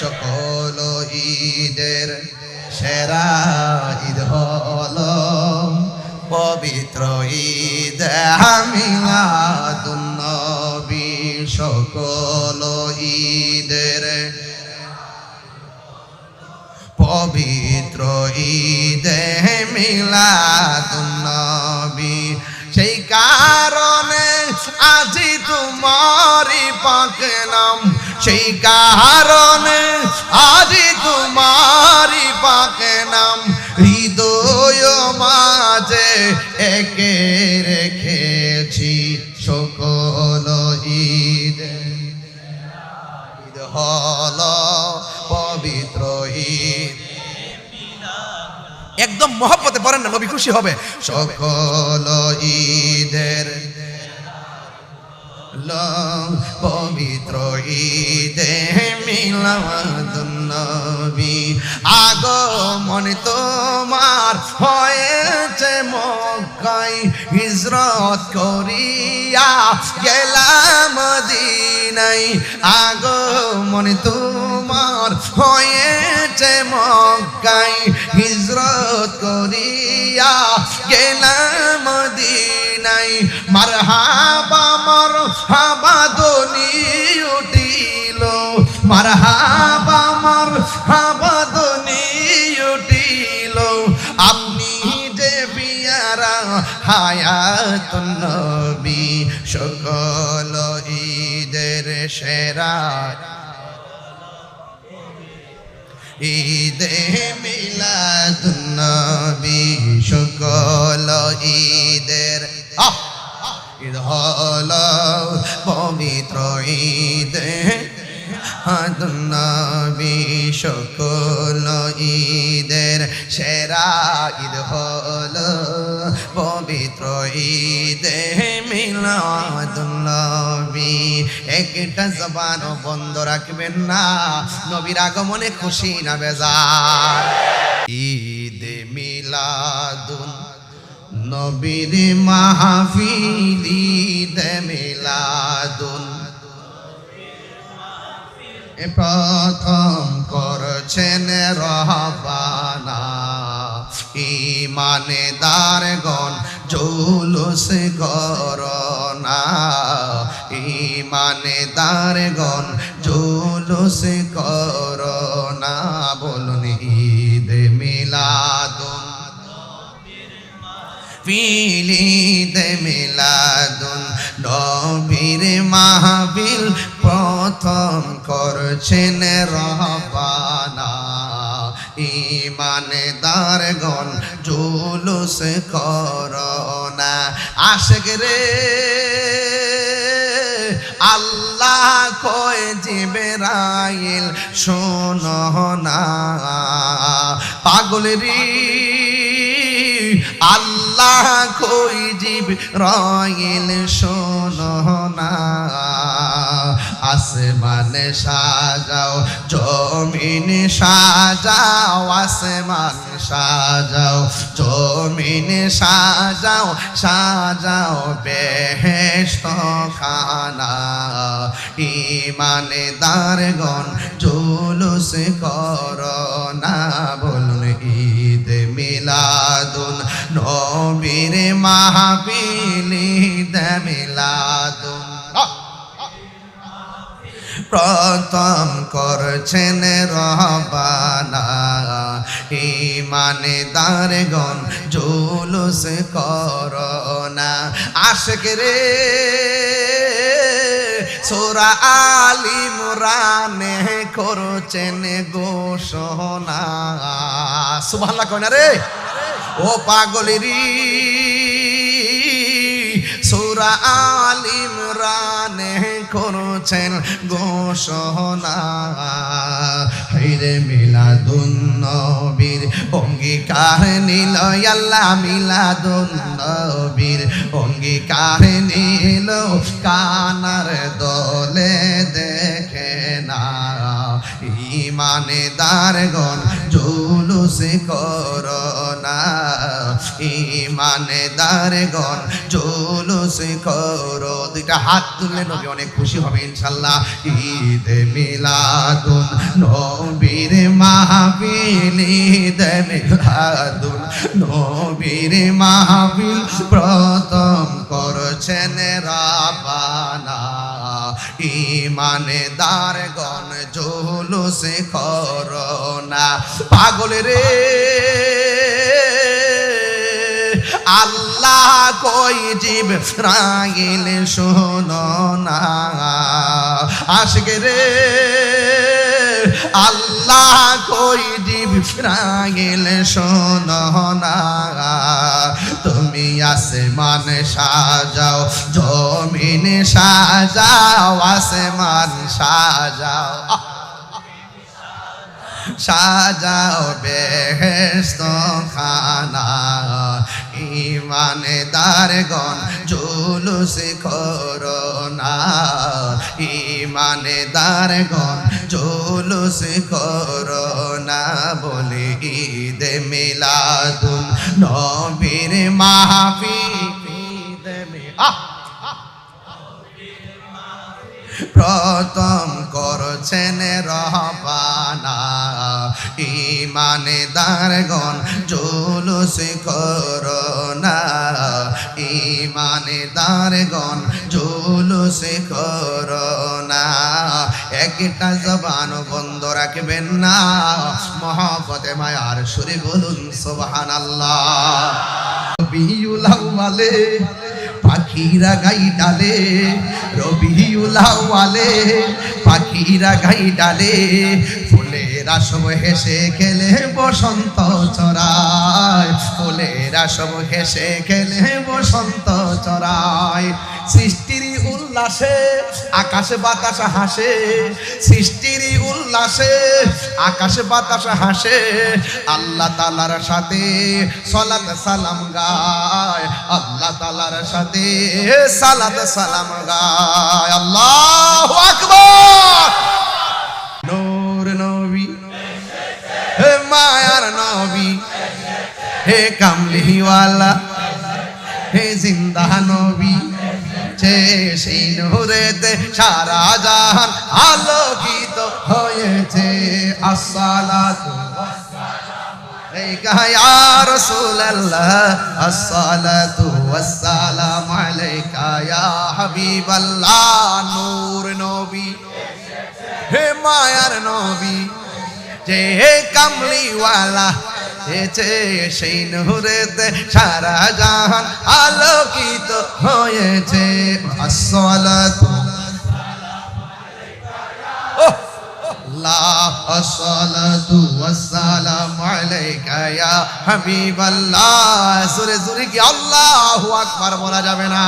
সকল ঈদের সেরা ঈদ হলো পবিত্র ঈদ। মিলাদুন্নবী সকল ঈদের। পবিত্র ঈদে মিলাদুন্নবী সেই কারণে আজি তোমারি পাকে নাম সেই কারণে আজি তোমারি পাকে নাম হৃদয় মাঝে একে রেখেছি সকল ঈদে হল পবিত্র ঈদ। একদম মহব্বতে পড়েন না, নবী খুশি হবে। সকল ঈদের পবিত্র ঈদে মিলাদুন্নবী আগমন তোমার হয়েছে মক্কায়, হিজরত করিয়া গেলাম মদিনাই আগমন তোমার হয়েছে মক্কায়, হিজরত করিয়া গেলাম মদিনাই মারহাবা মারহাবা দনি উঠিল। মারহাবা মারহাবা দনি উঠিল। আপনি যে বিয়ারা হায়াত নবী, সকল ঈদের সেরা। ঈদে সেরা ঈদ হল পবিত্র ঈদে মিলাদুন্নবী। একটা জবান বন্ধ রাখবেন না, নবীর আগমনে খুশি না বেজার। ঈদ মিলাদুন নবীর মাহফিল ঈদ মিলাদুন। এ প্রথম করছেন রহবানা। ইমানে দারগণ জৌলুস করনা ইমানে দারগণ জৌলুস করনা বলুন ঈদ মিলাদুন। ফিলিদ মিলাদুন। নবীর মাহবিল প্রথম করছেন রহবানা। ইমানে দারগণ জুলুস করোনা আশেক রে, আল্লাহ কয় জিবেরাইল, শোনো না। পাগলেরই আল্লাহ কই জীব রয়েল শোনো না। আসমান সাজাও, জমিন সাজাও, আসমান সাজাও, জমিন সাজাও সাজাও বেহেস্ত খানা ইমানে দারগণ জুলুস করোনা বলুন ঈদ মিলাদুন নবীর মাহবিল ঈদ মিলাদুন আহ! প্রথম করছেন রহবানা। ইমানে দারগণ জুলুস করোনা আশক রে, সোরা আলী মুরানে করছেন ঘোষণা। সুবহানাল্লাহ কয় না রে? ও পাগলেরি সুরা আলিম রানে করছেন ঘোষণা। হাইরে মিলাদুন নবীর অঙ্গীকার নিল আল্লাহ মিলাদুন নবীর অঙ্গীকার নিল। কানার দলে দেখে না। ইমানে দারগণ জুলুস করোনা ইমানেদার গণ, জুলুস করো। দুইটা হাত তুললে নবী অনেক খুশি হবে ইনশাল্লাহ। ঈদে মিলাদুন, নবীর মাহফিল, ঈদে মিলাদুন, নবীর মাহফিল প্রথম করছেন রাবানা। ইমানেদার গণ সে করোনা পাগল রে। আল্লাহ কই জীব রাগিল শোনো না। আশকে রে। আল্লাহ কই জীব রাগিল শোনো তুমি আসমান সাজাও, জমিন সাজাও, আসমান সাজাও! সাজাও বেহেস্ত খানা ইমানেদার গণ জুলুস করোনা ইমানেদার গণ জুলুস করোনা বলে ঈদ মিলাদুন নবীর মাহফিল আহ! প্রথম করছেন রহবানা ইমানেদার গণ জুলুস করোনা ইমানেদার গণ জুলুস করোনা একটা জবান বন্ধ রাখবেন না। মহাপতে মায়ার সুরে বলুন সোবাহান আল্লাহ বিউলাওয়ালে পাখিরা গাই ডালে রবিউলাওয়ালে পাখিরা গাই ডালে, ফুলেরা সব হেসে খেলে বসন্ত চড়ায়। ফুলেরা সব হেসে খেলে বসন্ত চড়ায়। সৃষ্টির উল্লাসে, আকাশে বাতাস হাসে, সৃষ্টির উল্লাসে, আকাশে বাতাস হাসে, আল্লাহ তালার সাথে সলাত সালাম গায়, আল্লাহ তালার সাথে সালাত সালাম গায়, আল্লাহ আকবার। নূর নবী, হে মায়ার নবী, হে কামলিওয়ালা, হে জিন্দা নবী সেই নূরেতে সারা জাহান আলোকিত হয়েছে। আসসালাত ইয়া রাসূলুল্লাহ। আসসালাতু ওয়াসসালামু আলাইকা ইয়া হাবিবাল্লাহ। নূর নবী, হে মায়ার নবী, যে কামলিওয়ালা সেই নূরেতে সারা জাহান আলোকিত হয়েছে। আসসালাতু আসসালাতু সুরে সুরে কি আল্লাহু আকবার বলা যাবে না?